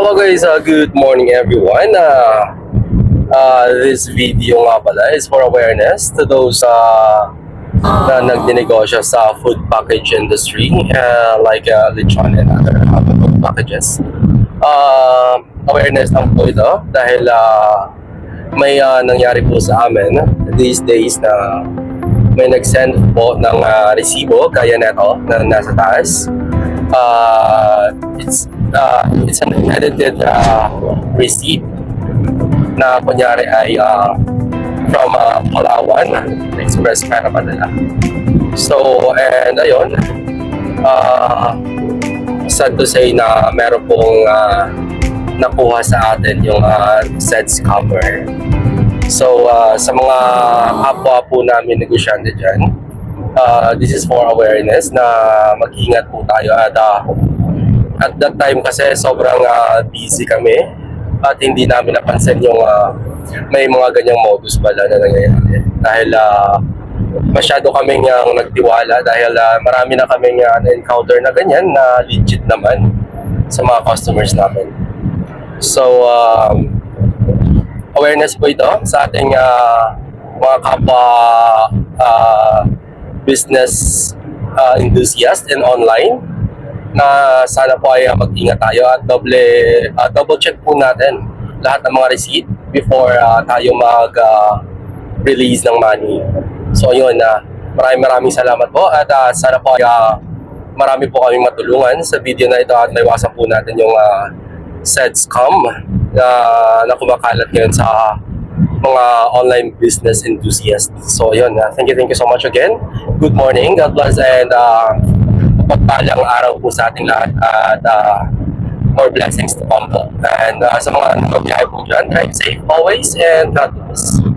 Hello guys, uh, good morning everyone. Uh, uh, this video nga pala is for awareness to those uh, na nagdinegosyo sa food package industry uh, like uh, lechon and other uh, food packages. Uh, awareness lang po ito dahil uh, may uh, nangyari po sa amin these days na may nag-send po ng uh, resibo gaya neto na nasa taas. Uh, it's uh, it's an edited uh, receipt na kunyari ay uh, from uh, Palawan Express para padala. So, and ayun, uh, sad to say na meron pong uh, nakuha sa atin yung uh, said scammer. So, uh, sa mga kapwa po namin negosyante dyan, uh, this is for awareness na mag-ingat po tayo at uh, at that time kasi sobrang uh, busy kami at hindi namin napansin yung uh, may mga ganyang modus pala na nangyayari. Dahil uh, masyado kaming uh, nagtiwala dahil uh, marami na kaming uh, na-encounter na ganyan na legit naman sa mga customers namin. So, um, awareness po ito sa ating uh, mga kapwa uh, business uh, enthusiast and online na sana po ay uh, mag-ingat tayo at double uh, double check po natin lahat ng mga receipt before uh, tayo mag uh, ng money. So yun na maraming maraming salamat po at uh, sana po ay uh, marami po kaming matulungan sa video na ito at naiwasan po natin yung uh, said scam na, na kumakalat ngayon sa mga online business enthusiasts. So yun, uh, thank you, thank you so much again. Good morning, God bless and uh, pagpalang araw po sa ating lahat at uh, more blessings to po. And uh, sa mga nagpabiyahe po dyan, drive safe always and God bless.